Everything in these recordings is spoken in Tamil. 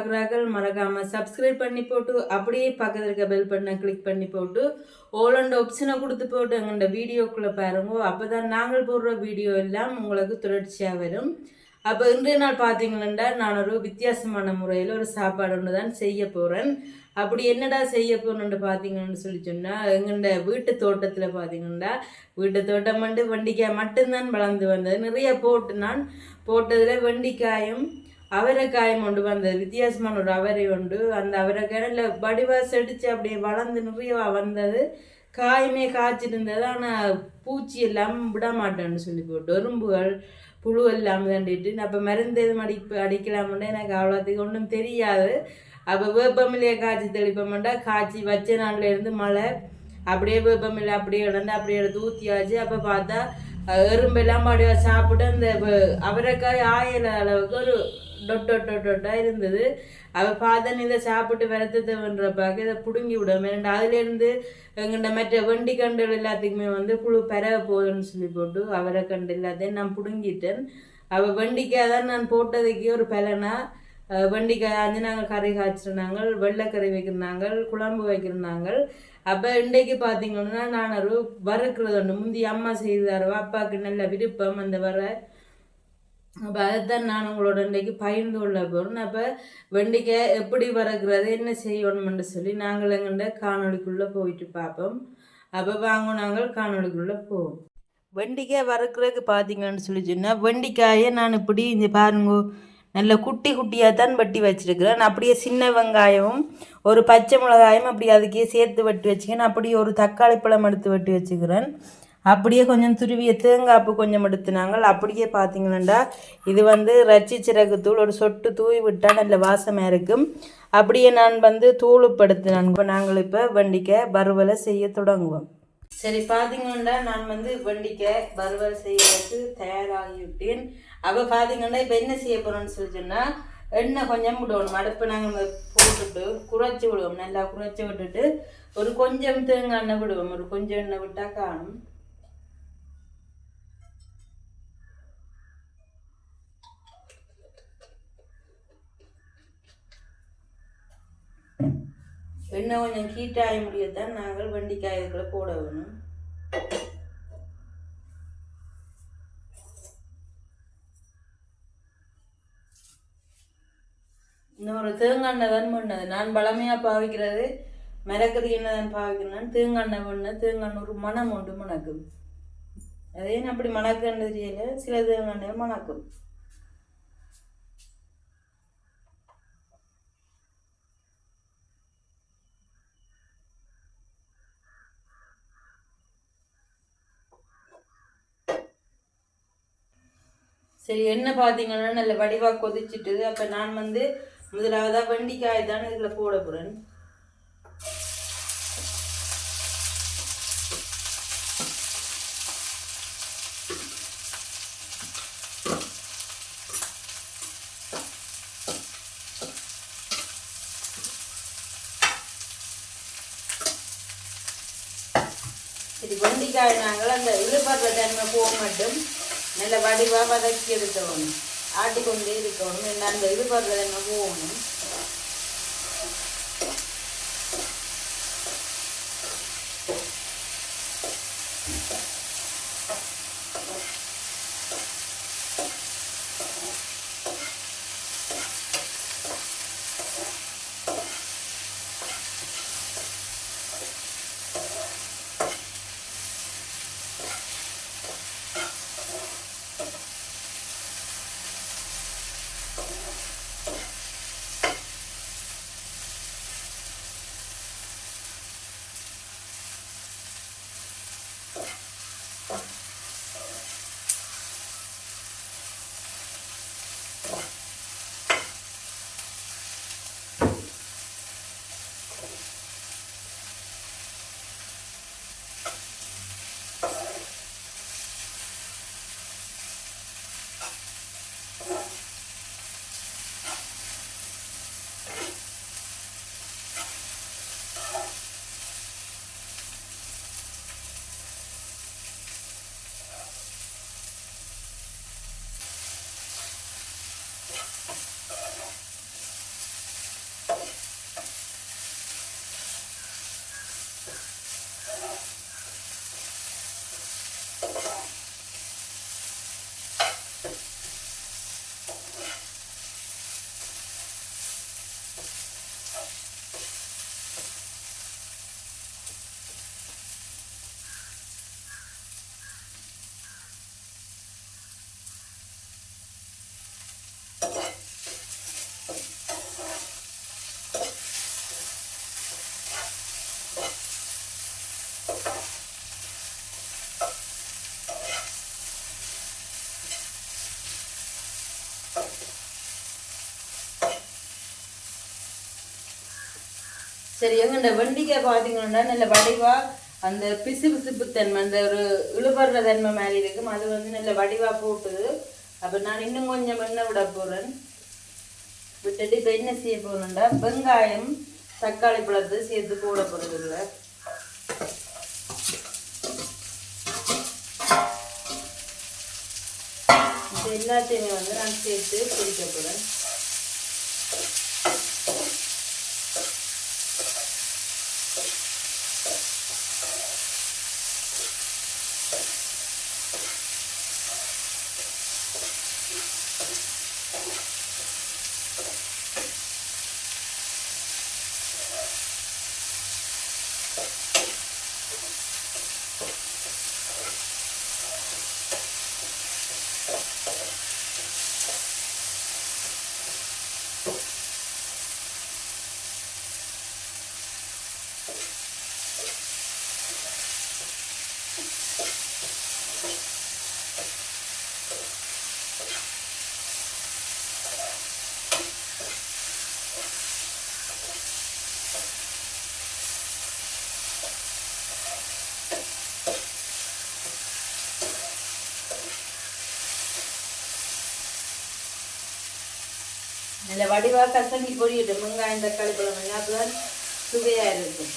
பார்க்குறார்கள் மறக்காம சப்ஸ்கிரைப் பண்ணி போட்டு அப்படியே பக்கத்தில் இருக்க பெல் பட்டனை கிளிக் பண்ணி போட்டு ஓல் ஆப்ஷனை கொடுத்து போட்டு எங்களோட வீடியோக்குள்ளே பாருங்க. அப்போ தான் நாங்கள் போடுற வீடியோ எல்லாம் உங்களுக்கு தொடர்ச்சியாக வரும். அப்போ இன்றைய நாள் பார்த்தீங்கன்னா நான் ஒரு வித்தியாசமான முறையில் ஒரு சாப்பாடு ஒன்று தான் செய்ய போகிறேன் அப்படி என்னடா செய்ய போகணுன்னு பார்த்தீங்கன்னு சொல்லி சொன்னால் எங்கள்ட வீட்டு தோட்டத்தில் பார்த்தீங்கன்னா வீட்டு தோட்டம் வந்து வெண்டிக்காய் மட்டும்தான் வளர்ந்து வந்தது. நிறைய போட்டு நான் போட்டதில் வெண்டிக்காயும் அவரைக்காயும் கொண்டு வந்தது. வித்தியாசமான ஒரு அவரை உண்டு. அந்த அவரைக்காயில் வடிவாக செடிச்சு அப்படியே வளர்ந்து நிறைய வந்தது. காயுமே காய்ச்சிருந்தது. ஆனால் பூச்சி எல்லாம் விட மாட்டேன்னு சொல்லி போட்டு. எறும்புகள் புழு எல்லாம் தண்டிட்டு அப்போ மருந்து எதுவும் அடி அடிக்கலாம்னு எனக்கு அவ்வளோத்துக்கு ஒன்றும் தெரியாது. அப்போ வேப்பமில்லையே காய்ச்சி தெளிப்போம்டா காய்ச்சி வச்ச நாள்ல இருந்து மழை. அப்படியே வேப்பமில்லை அப்படியே இழந்து அப்படியே எடுத்து ஊற்றியாச்சு அப்போ பார்த்தா எறும்பெல்லாம் அப்படியே சாப்பிட்டு அந்த அவரைக்காய் ஆயில அளவுக்கு ஒரு டொட் டொட் டொட் டொட்டா இருந்தது. அவள் பார்த்தா இதை சாப்பிட்டு விரத்தத்தைன்றப்பாக்க இதை பிடுங்கி விடும் ஏன்னா அதுலேருந்து எங்கள்ட மற்ற வண்டி கண்டல் எல்லாத்துக்குமே வந்து புழு பெறக போகுதுன்னு சொல்லி போட்டு அவரை கண்டு எல்லாத்தையும் நான் பிடுங்கிட்டேன். அவள் வண்டிக்காக தான் நான் போட்டதுக்கு ஒரு பலனா அஹ், வெண்டிக்காய் நாங்கள் கறி காய்ச்சிருந்தாங்க வெள்ளைக்கறி வைக்கிறாங்க குழம்பு வைக்கிறாங்க அப்போ இன்றைக்கு பார்த்தீங்கன்னா நான் ஒரு வறுக்கிறது ஒன்று முந்தி அம்மா செய்தாரோ அப்பாவுக்கு நல்ல விருப்பம் அந்த வர அப்போ அதைத்தான் நான் உங்களோட இன்றைக்கு பகிர்ந்து கொள்ள போகிறேன் அப்போ வெண்டிக்காய் எப்படி வறக்கிறது என்ன செய்யணும்னு சொல்லி நாங்கள் எங்கள்ட காணொலிக்குள்ளே போயிட்டு பார்ப்போம். அப்போ வாங்க நாங்கள் காணொலிக்குள்ளே போவோம். வெண்டிக்காய் வறுக்கிறதுக்கு பார்த்தீங்கன்னு சொல்லி சொன்னால் வெண்டிக்காயை நான் இப்படி இந்த பாருங்க நல்ல குட்டி குட்டியாக தான் வெட்டி வச்சிருக்கிறேன். அப்படியே சின்ன வெங்காயமும் ஒரு பச்சை மிளகாயும் அப்படி அதுக்கே சேர்த்து வெட்டி வச்சுக்கிறேன். அப்படியே ஒரு தக்காளி பழம் எடுத்து வெட்டி வச்சுக்கிறேன். அப்படியே கொஞ்சம் துருவிய தேங்காய்ப்பு கொஞ்சம் எடுத்துனாங்க. அப்படியே பார்த்தீங்களா இது வந்து ரச்சி சிறகு தூள் ஒரு சொட்டு தூவி விட்டால் நல்ல வாசமாக இருக்கும். அப்படியே நான் வந்து தூளுப்படுத்தினான் இப்போ நாங்கள் இப்போ வண்டிக்க வறுவலை செய்ய தொடங்குவோம். சரி பார்த்தீங்கன்னா நான் வந்து வண்டிக்க வறுவல் செய்யறதுக்கு தயாராகிவிட்டேன். அப்போ பார்த்தீங்கன்னா இப்போ என்ன செய்ய போகிறோன்னு சொல்லி சொன்னால் எண்ணெய் கொஞ்சம் விடுவோம் அடுப்பு நாங்கள் போட்டுட்டு குறைச்சி விடுவோம். நல்லா குறைச்சி விட்டுட்டு ஒரு கொஞ்சம் தேங்காய் எண்ணெய் விடுவோம். ஒரு கொஞ்சம் எண்ணெய் விட்டால் காணும். எண்ணெய் கொஞ்சம் ஹீட்டாகி முடியத்தான் நாங்கள் வெண்டிக்காய் இதுக்குள்ள போட வேணும். இன்னொரு தேங்காய் தான் பண்ணது நான் பழமையாக பாவிக்கிறது மிளகறி என்ன தான் பாவிக்கிறேன் தேங்காய் பண்ண தேங்காய் ஒரு மனம் உண்டு மணக்கும் அதே அப்படி மணக்குன்னு தெரியல சில தேங்காய் மணக்கும் சரி என்ன பார்த்தீங்கன்னா நல்ல வடிவாக கொதிச்சிட்டு அப்போ நான் வந்து முதலாவதாக வெண்டிக்காய் தான் இதில் போட போகிறேன் இது வெண்டிக்காய் நாங்கள் அந்த இழுபடுற தன்மை போக மட்டும். நல்ல வடிவாக வதக்கி எடுக்கணும் ஆட்டிக்கொண்டே இருக்கணும் என்ன அந்த இழுபடுற தன்மை போகணும் சரி எங்கண்ட? வெண்டிக்காய் பார்த்தீங்கன்னா நல்ல வடிவா அந்த பிசு பிசுப்பு தன்மை அந்த ஒரு இழுபடுற தன்மை மாதிரி இருக்கும். அது வந்து நல்ல வடிவா போட்டுது. அப்போ நான் இன்னும் கொஞ்சம் எண்ணெய் விட போகிறேன் விட்டுட்டு இப்போ என்ன செய்ய போகிறேன்டா வெங்காயம் தக்காளி பழத்தை சேர்த்து போட போகிறது இல்லை. எல்லாத்தையுமே வந்து நான் சேர்த்து பிடிக்க போகிறேன் நல்ல வடிவாக கசங்கி பொரியட்டும் வெங்காயம் தக்காளி பழம் எல்லாம் சுவையாக இருக்கும்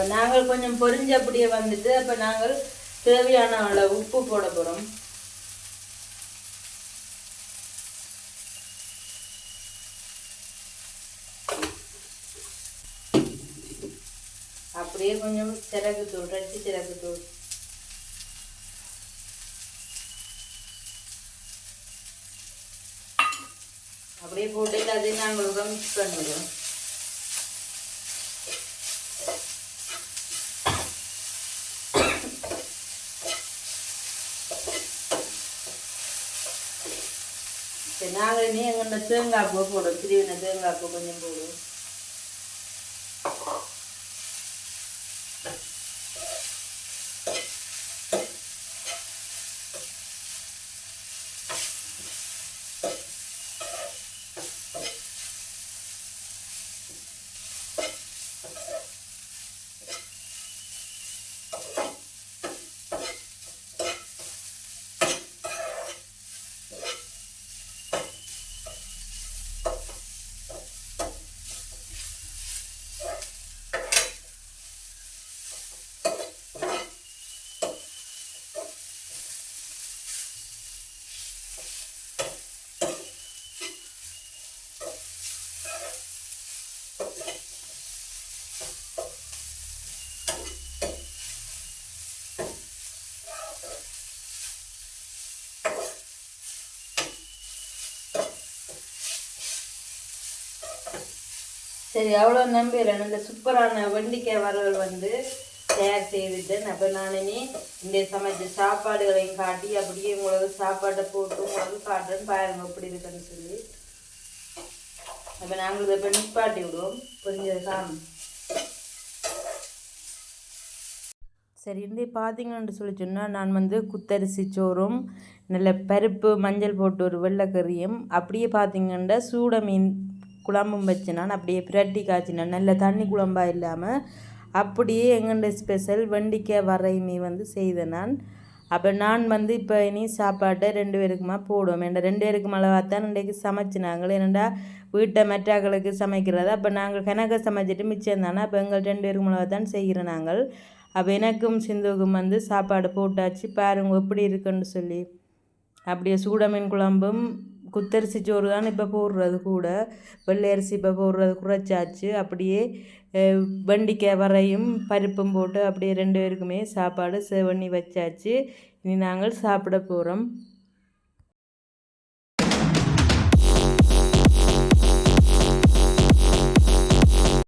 அப்போ நாங்கள் கொஞ்சம் பொரிஞ்ச அப்படியே வந்துட்டு அப்போ நாங்கள் தேவையான அளவு உப்பு போட போகிறோம் அப்படியே கொஞ்சம் சிறகு தூள் ரெட்டி சிறகு தூள். அப்படியே போட்டு அதையும் நாங்கள் மிக்ஸ் பண்ணிடுவோம். நாங்கள் நீ எங்கள்கிட்ட தேங்காய் பூ போடும் பிரிவினை தேங்காய் பூ கொஞ்சம் போடும் சரி அவ்வளோ நம்பிடுறேன் இந்த சூப்பரான வெண்டிக்காய் வறுவல் வந்து தயார் செய்துட்டேன். அப்போ நான் இனி இந்த சமைச்ச சாப்பாடுகளையும் காட்டி அப்படியே உங்களுக்கு சாப்பாட்டை போட்டு உங்களுக்கு காட்டுறேன்னு பாருங்க எப்படி இருக்குன்னு சொல்லி. அப்போ நாங்கள் இதை இப்போ நிப்பாட்டி விடுவோம். புரிஞ்சது? காணும் சரி இன்றைய பார்த்தீங்கன்னு சொல்லி சொன்னால் நான் வந்து குத்தரிசி சோறும் நல்ல பருப்பு மஞ்சள் போட்டு ஒரு வெள்ளைக்கறியும் அப்படியே பார்த்தீங்கன்னா சூட மீன் குழம்பும் வச்சினான் அப்படியே பிரட்டி காய்ச்சினான். நல்ல தண்ணி குழம்பா இல்லாமல் அப்படியே எங்கண்ட ஸ்பெஷல் வெண்டிக்காய் வரையுமே வந்து செய்தேன் நான். அப்போ நான் வந்து இப்போ இனி சாப்பாட்டை ரெண்டு பேருக்குமா போடுவோம். ஏன்டா ரெண்டு பேருக்கு அளவாக தான் இன்றைக்கு சமைச்சினாங்க. ஏனெண்டா வீட்டை மெட்டாக்களுக்கு சமைக்கிறதா. அப்போ நாங்கள் கணக்க சமைச்சிட்டு மிச்சம் தானே. அப்போ எங்கள் ரெண்டு பேருக்கு அளவாக தான் செய்கிறோம் நாங்கள். அப்போ எனக்கும் சிந்துவுக்கும் வந்து சாப்பாடு போட்டாச்சு. பாருங்க எப்படி இருக்குன்னு சொல்லி. அப்படியே சூட மீன் குழம்பும் குத்தரிசி சோறு தான் இப்போ போடுறது கூட. வெள்ளை அரிசி இப்போ போடுறது குறைச்சாச்சு. அப்படியே அஹ், வெண்டிக்காய் வரையும் பருப்பும் போட்டு அப்படியே ரெண்டு பேருக்குமே சாப்பாடு சேவ் பண்ணி வச்சாச்சு. இனி நாங்கள் சாப்பிட போகிறோம்